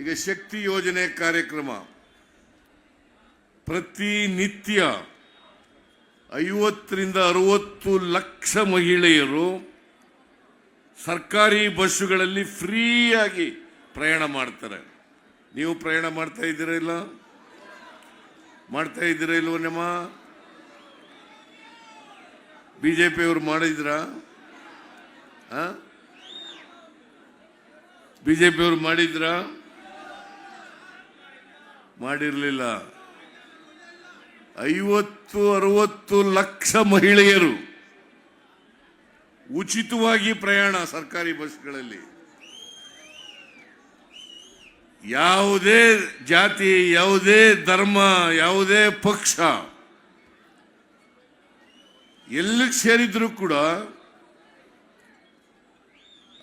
ಈಗ ಶಕ್ತಿ ಯೋಜನೆ ಕಾರ್ಯಕ್ರಮ. ಪ್ರತಿನಿತ್ಯ ಐವತ್ತರಿಂದ ಅರವತ್ತು ಲಕ್ಷ ಮಹಿಳೆಯರು ಸರ್ಕಾರಿ ಬಸ್ಸುಗಳಲ್ಲಿ ಫ್ರೀಯಾಗಿ ಪ್ರಯಾಣ ಮಾಡ್ತಾರೆ. ನೀವು ಪ್ರಯಾಣ ಮಾಡ್ತಾ ಇದ್ದೀರ ಇಲ್ಲ? ಮಾಡ್ತಾ ಇದ್ದೀರಾ ಇಲ್ವ ನಮ್ಮ? ಬಿಜೆಪಿಯವರು ಮಾಡಿದ್ರಾ? ಬಿಜೆಪಿಯವರು ಮಾಡಿದ್ರಾ? ಮಾಡಿರಲಿಲ್ಲ. ಐವತ್ತು, ಅರವತ್ತು ಲಕ್ಷ ಮಹಿಳೆಯರು ಉಚಿತವಾಗಿ ಪ್ರಯಾಣ ಸರ್ಕಾರಿ ಬಸ್ಗಳಲ್ಲಿ. ಯಾವುದೇ ಜಾತಿ, ಯಾವುದೇ ಧರ್ಮ, ಯಾವುದೇ ಪಕ್ಷ ಎಲ್ಲಿಗೆ ಸೇರಿದ್ರು ಕೂಡ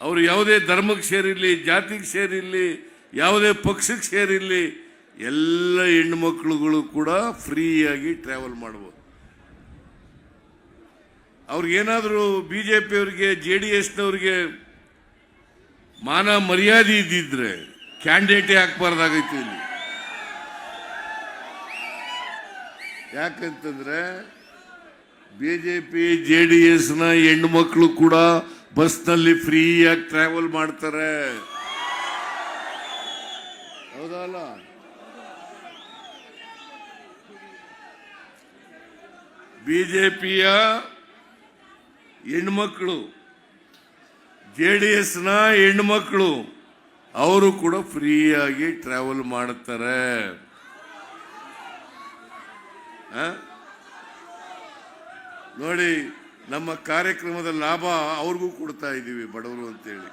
ಅವರು ಯಾವುದೇ ಧರ್ಮಕ್ಕೆ ಸೇರಿರಲಿ, ಜಾತಿಗೆ ಸೇರಿರಲಿ, ಯಾವುದೇ ಪಕ್ಷಕ್ಕೆ ಸೇರಿರಲಿ ಎಲ್ಲ ಹೆಣ್ಮಕ್ಳುಗಳು ಕೂಡ ಫ್ರೀಯಾಗಿ ಟ್ರಾವೆಲ್ ಮಾಡ್ಬೋದು. ಅವ್ರಿಗೇನಾದರೂ ಬಿ ಜೆ ಪಿಯವ್ರಿಗೆ ಜೆ ಡಿ ಎಸ್ನವ್ರಿಗೆ ಮಾನ ಮರ್ಯಾದೆ ಇದ್ದಿದ್ರೆ ಕ್ಯಾಂಡಿಡೇಟೇ ಹಾಕ್ಬಾರ್ದಾಗೈತೆ ಇಲ್ಲಿ. ಯಾಕಂತಂದ್ರೆ ಬಿಜೆಪಿ ಜೆ ಡಿ ಎಸ್ನ ಹೆಣ್ಮಕ್ಳು ಕೂಡ ಬಸ್ನಲ್ಲಿ ಫ್ರೀಯಾಗಿ ಟ್ರಾವೆಲ್ ಮಾಡ್ತಾರೆ. ಹೌದಲ್ಲ ಬಿಜೆಪಿಯ ಹೆಣ್ಮಕ್ಳು, ಜೆ ಡಿ ಎಸ್ನ ಹೆಣ್ಮಕ್ಳು, ಅವರು ಕೂಡ ಫ್ರೀಯಾಗಿ ಟ್ರಾವೆಲ್ ಮಾಡ್ತಾರೆ? ನೋಡಿ, ನಮ್ಮ ಕಾರ್ಯಕ್ರಮದ ಲಾಭ ಅವ್ರಿಗೂ ಕೊಡ್ತಾ ಇದ್ದೀವಿ ಬಡವರು ಅಂತೇಳಿ